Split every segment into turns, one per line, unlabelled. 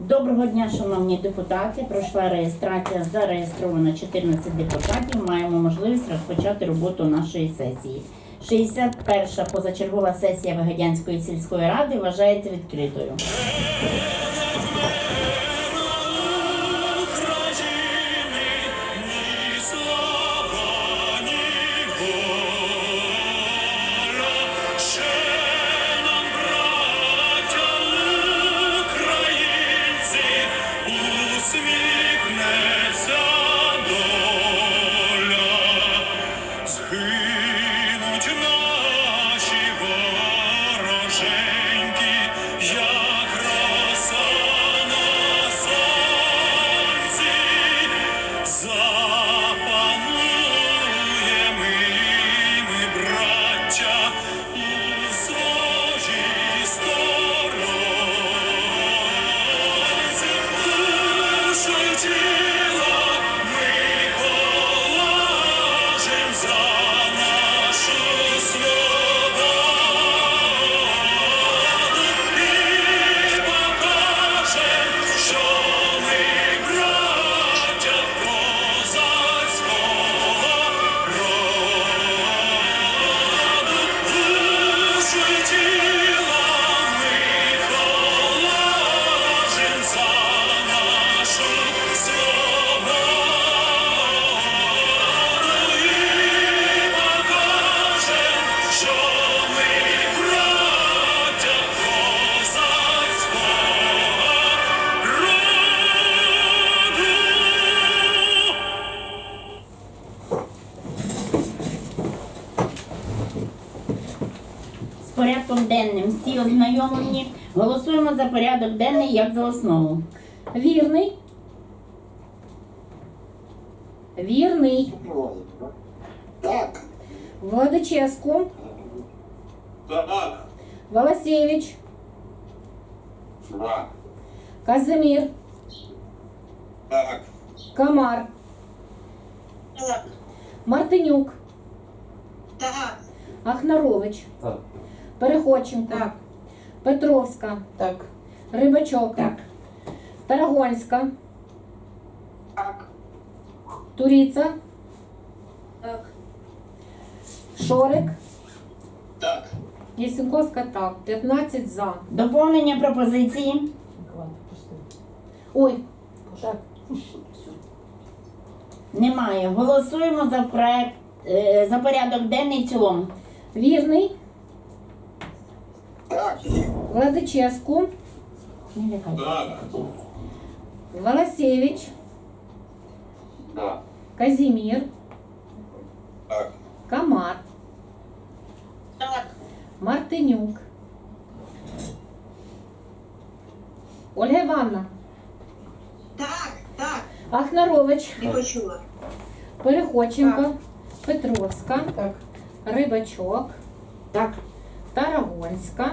Доброго дня, шановні депутати. Пройшла реєстрація, зареєстровано 14 депутатів. Маємо можливість розпочати роботу нашої сесії. 61-ша позачергова сесія Вигадянської сільської ради вважається відкритою. З порядком денним всі ознайомлені. Голосуємо за порядок денний як за основу.
Вірний. Вірний.
Так.
Владическу.
Так.
Волосевич.
Два.
Казимир.
Так.
Комар.
Так,
Мартинюк.
так,
Ахнарович.
Так.
Переходченко.
Так.
Петровська.
так,
Рибачок.
Так.
Тарагонська.
так,
Туріца.
так,
Шорик.
Так.
Єсенковська так. 15 за.
Доповнення пропозиції.
Ой, Так.
Немає. Голосуємо за проект е, за порядок денний в цілому.
вірний.
Так.
Владическу.
Не лякайте.
Так.
Волосевич.
Да.
Казимир.
Так.
Комар.
так,
Мартинюк. Ольга Івановна.
так, так,
Ахнарович.
не почула.
Переходченко. Петровська.
Так.
Рибачок.
Так.
Тарагонська.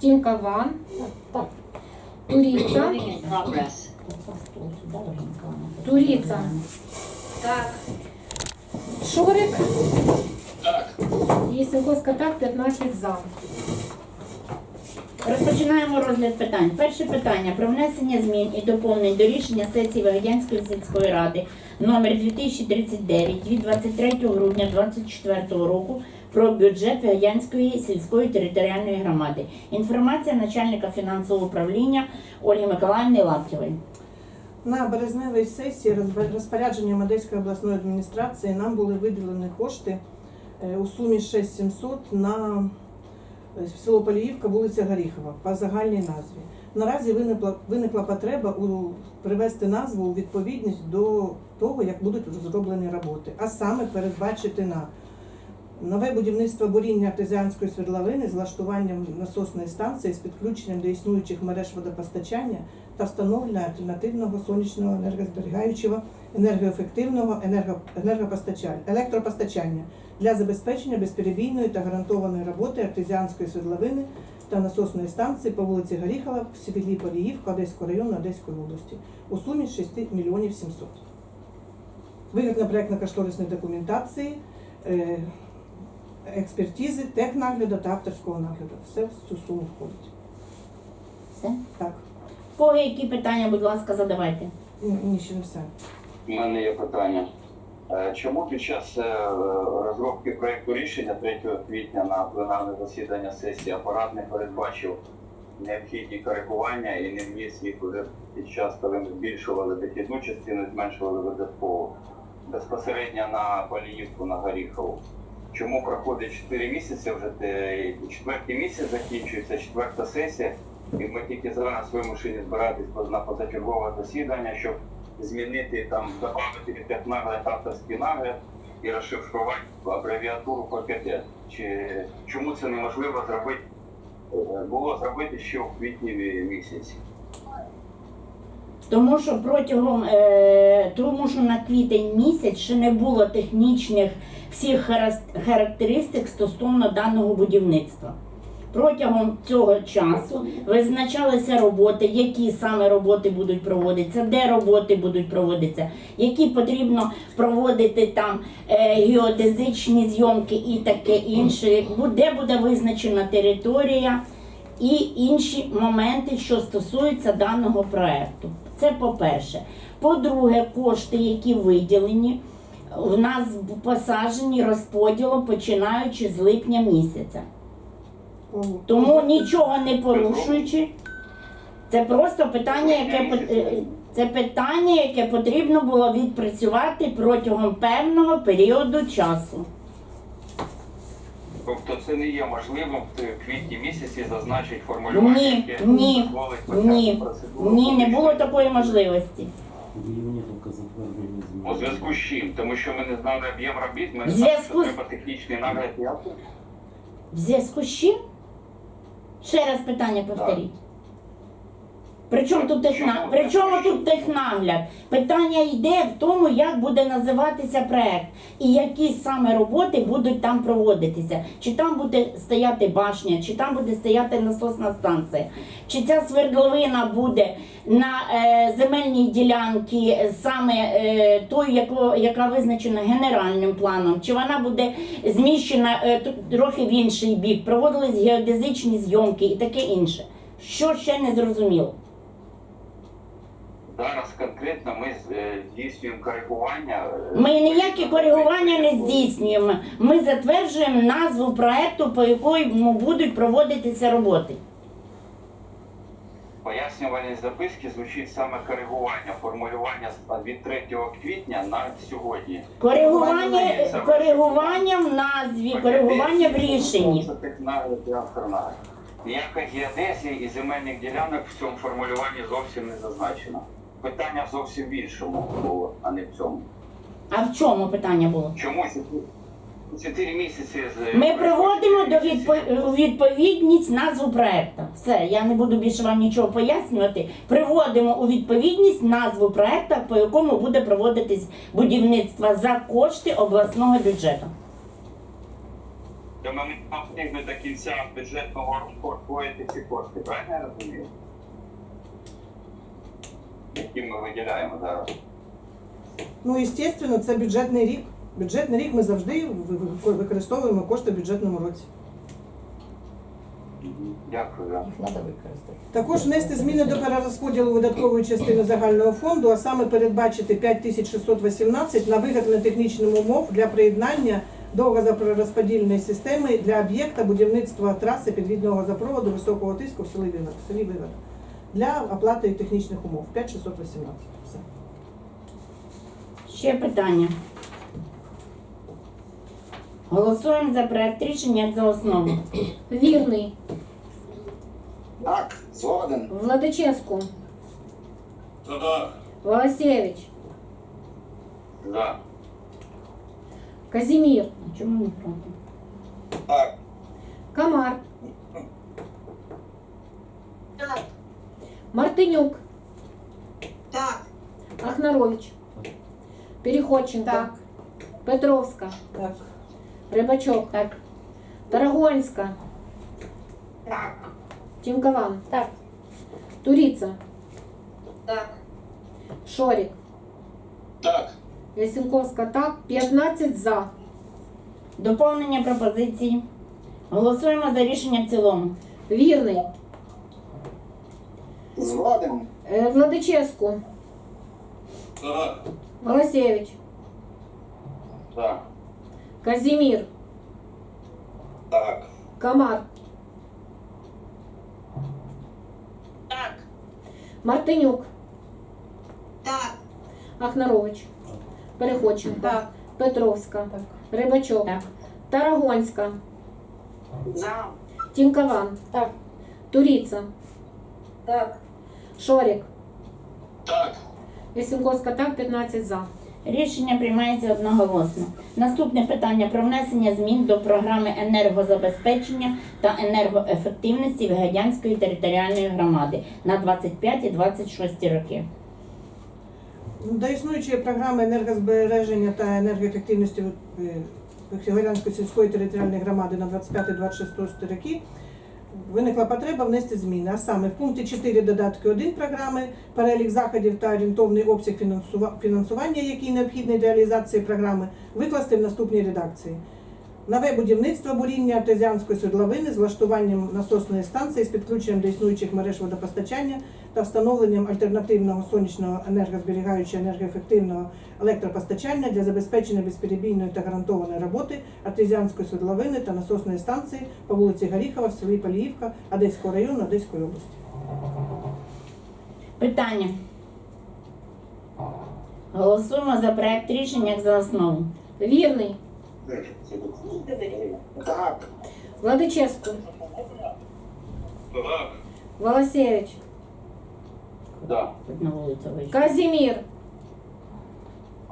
Так.
Тінкован. Туріца. Туріца.
Так.
Шурик.
Так.
Єсенковська так, 15 за.
Розпочинаємо розгляд питань. Перше питання про внесення змін і доповнень до рішення сесії Вигадянської сільської ради номер 2039 від 23 грудня 2024 року про бюджет Вигадянської сільської територіальної громади. Інформація начальника фінансового управління Ольги Миколаївни Лаптєвої.
На березневій сесії розпорядженням Одеської обласної адміністрації нам були виділені кошти е, у сумі 6700 на е, село Поліївка, вулиця Горіхова по загальній назві. Наразі виникла, виникла потреба у, привести назву у відповідність до того, як будуть зроблені роботи, а саме передбачити на Нове будівництво буріння артезіанської свердловини з влаштуванням насосної станції з підключенням до існуючих мереж водопостачання та встановлення альтернативного сонячного енергозберігаючого енергоефективного енерго, енергопостачання, електропостачання для забезпечення безперебійної та гарантованої роботи артезіанської свердловини та насосної станції по вулиці Горіхова в селі Поліївка Одеського району Одеської області у сумі 6 мільйонів 700. Вигляд на проєктно-кошторисної документації, е, експертизи, технагляду та авторського нагляду. Все в цю суму входить.
Все.
Так.
Кого які питання, будь ласка, задавайте.
Ні, ні, ще не все.
У мене є питання. Е, Чому під час е, розробки проєкту рішення 3 квітня на пленарне засідання сесії апарат не передбачив необхідні коригування і не вніс їх уже під час, коли ми збільшували дохідну частину, зменшували видаткову безпосередньо на Поліївку на Горіхову? Чому проходить 4 місяці, вже те- четвертий місяць закінчується, четверта сесія, і ми тільки зараз вимушені збиратись на позачергове засідання, щоб змінити там, додати від технагляд авторський нагляд і розшифрувати абревіатуру ПКТ. Чи чому це неможливо зробити? е, Було зробити ще у квітні місяці.
Тому що протягом е, тому, що на квітень місяць ще не було технічних всіх характеристик стосовно даного будівництва. Протягом цього часу визначалися роботи, які саме роботи будуть проводитися, де роботи будуть проводитися, які потрібно проводити там е, геодезичні зйомки і таке інше, де буде визначена територія і інші моменти, що стосуються даного проекту. Це по-перше. По-друге, кошти, які виділені, в нас посаджені розподілом починаючи з липня місяця. Тому нічого не порушуючи, це просто питання, яке е, це питання, яке потрібно було відпрацювати протягом певного періоду часу.
Тобто це не є можливим в квітні місяці зазначити формулювання,
Ні,
яке
ні,
дозволить почати
Ні,
процедуру
ні, не було такої можливості.
Мені тільки затвердження
У зв'язку з чим? Тому що ми не знали об'єм робіт, ми не
В
знали,
зв'язку
що
з-
треба технічний нагляд і автор.
В зв'язку з чим? Ще раз питання повторіть. Причому тут техна...
Чому?
Причому тут технагляд? Питання йде в тому, як буде називатися проект і які саме роботи будуть там проводитися. Чи там буде стояти башня, чи там буде стояти насосна станція, чи ця свердловина буде на е, земельній ділянці саме е, той, яко, яка визначена генеральним планом, чи вона буде зміщена е, трохи в інший бік, проводились геодезичні зйомки і таке інше. Що ще не зрозуміло?
Конкретно ми е, здійснюємо коригування. е,
Ми ніякі коригування не здійснюємо. Ми затверджуємо назву проекту, по якому будуть проводитися роботи.
Пояснювальні записки звучить саме коригування, формулювання від 3 квітня на сьогодні.
Коригування, коригування в назві, коригування в рішенні.
Ніяка геодезія і земельних ділянок в цьому формулюванні зовсім не зазначено. Питання зовсім в іншому було, а не в цьому.
А в чому питання було?
Чому чотири місяці з
Ми приводимо до відпо- відповідність назву проекту. Все, я не буду більше вам нічого пояснювати. Приводимо у відповідність назву проекту, по якому буде проводитись будівництво за кошти обласного бюджету.
Ми нам встигнути до кінця бюджетного року освоїти ці кошти, правильно я розумію? Які ми виділяємо зараз.
Ну, звісно, це бюджетний рік. Бюджетний рік ми завжди ви- ви- використовуємо кошти в бюджетному році.
Дякую.
Також внести зміни до перерозподілу видаткової частини загального фонду, а саме передбачити 5618 на виготовлення технічних умов для приєднання до газорозподільної системи для об'єкта будівництва траси підвідного газопроводу високого тиску в селі Вигод, в селі Вигод для оплати технічних умов 5618. Все.
Ще питання. Голосуємо за проект рішення за основу.
Вірний,
Так, згоден.
Владиченську,
Так.
Волосевич,
За.
Казімір,
Чому не проти?
Так.
Камар, Мартинюк,
Так.
Ахнарович, Переходченко,
Так.
Петровська,
Так.
Рибачок,
Так.
Тарагонська,
Так.
Тімкован,
Так.
Туріца,
Так.
Шорік,
Так.
Ясенковська, так, 15 за.
Доповнення пропозиції. Голосуємо за рішення в цілому.
Вірний,
Згоден.
Е, Владичевську,
Так.
Голосевич,
Так.
Казімір,
Так.
Камар,
Так.
Мартинюк,
Так.
Ахнарович, Переходченко,
Так.
Петровська, Рибачок,
Так.
Тарагонська,
За.
Тінкаван,
Так.
Туріца,
Так.
Шорік,
Так.
Ісенковська так, 15 за.
Рішення приймається одноголосно. Наступне питання про внесення змін до програми енергозабезпечення та енергоефективності Вигадянської територіальної громади на 25 і 26 роки.
До існуючої програми енергозбереження та енергоефективності Горянської сільської територіальної громади на 25-26 роки виникла потреба внести зміни. А саме в пункті 4 додатки 1 програми перелік заходів та орієнтовний обсяг фінансува- фінансування, який необхідний для реалізації програми, викласти в наступній редакції. Нове будівництво буріння артезіанської свердловини з влаштуванням насосної станції з підключенням до існуючих мереж водопостачання та встановленням альтернативного сонячного енергозберігаючого енергоефективного електропостачання для забезпечення безперебійної та гарантованої роботи артезіанської свердловини та насосної станції по вулиці Горіхова в селі Поліївка Одеського району Одеської області.
Питання. Голосуємо за проект рішення як за основу.
Вірний,
Так.
Владичевську,
Так.
Волосевич,
Так.
Хоч на вулицю вийшов.
Казімір,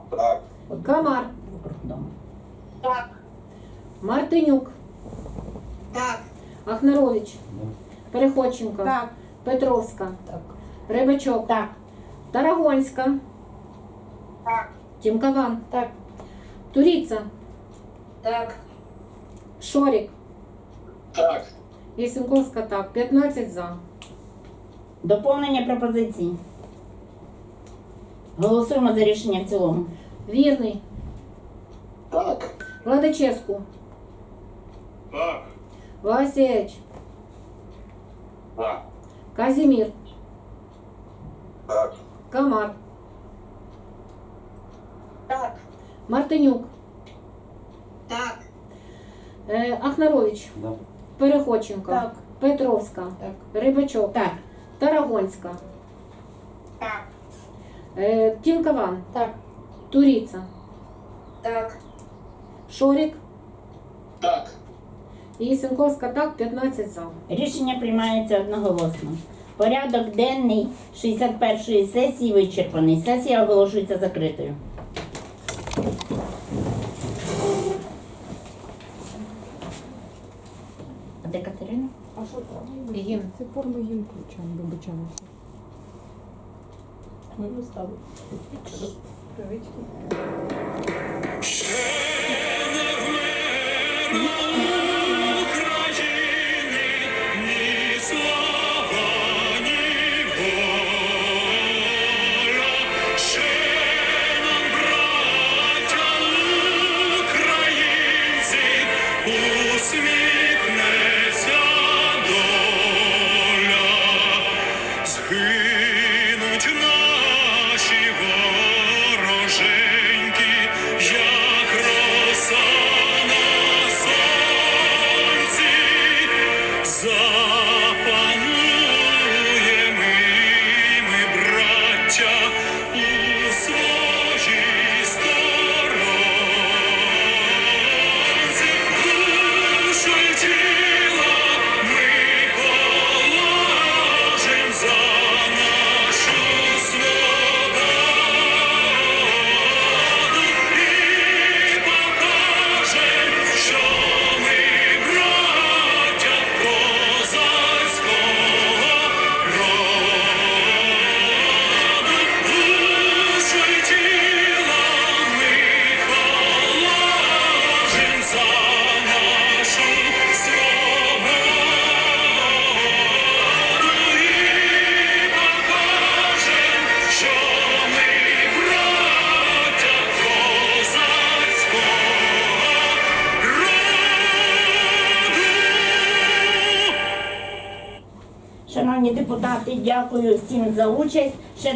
Так.
Камар,
Вокруг дому.
Так.
Мартинюк,
Так.
Ахнарович,
Да.
Переходченко,
Так.
Петровська,
Так.
Рибачок,
Так.
Тарагонська,
Так.
Тімкаван,
Так.
Туріца,
Так.
Шорік,
Так.
Єсенковська так, 15 за.
Доповнення пропозицій. Голосуємо за рішення в цілому.
Вірний,
Так.
Владичевську,
Так.
Волосевич,
Так.
Казімір,
Так.
Камар,
Так.
Мартинюк,
Так.
е, Ахнарович,
Да.
Переходченко,
Так.
Петровська,
Так.
Рибачок,
Так.
Тарагонська,
Так.
е, Тінкаван,
Так.
Туріца,
Так.
Шорік,
Так.
Єсенковська так, 15 за.
Рішення приймається одноголосно. Порядок денний 61-ї сесії вичерпаний. Сесія оголошується закритою. А де Катерина?
А що Гімн.
Це форма гімн включаємо, вибачаємося.
Ми виставили.
Ще не в України
Дякую всім за участь. Ще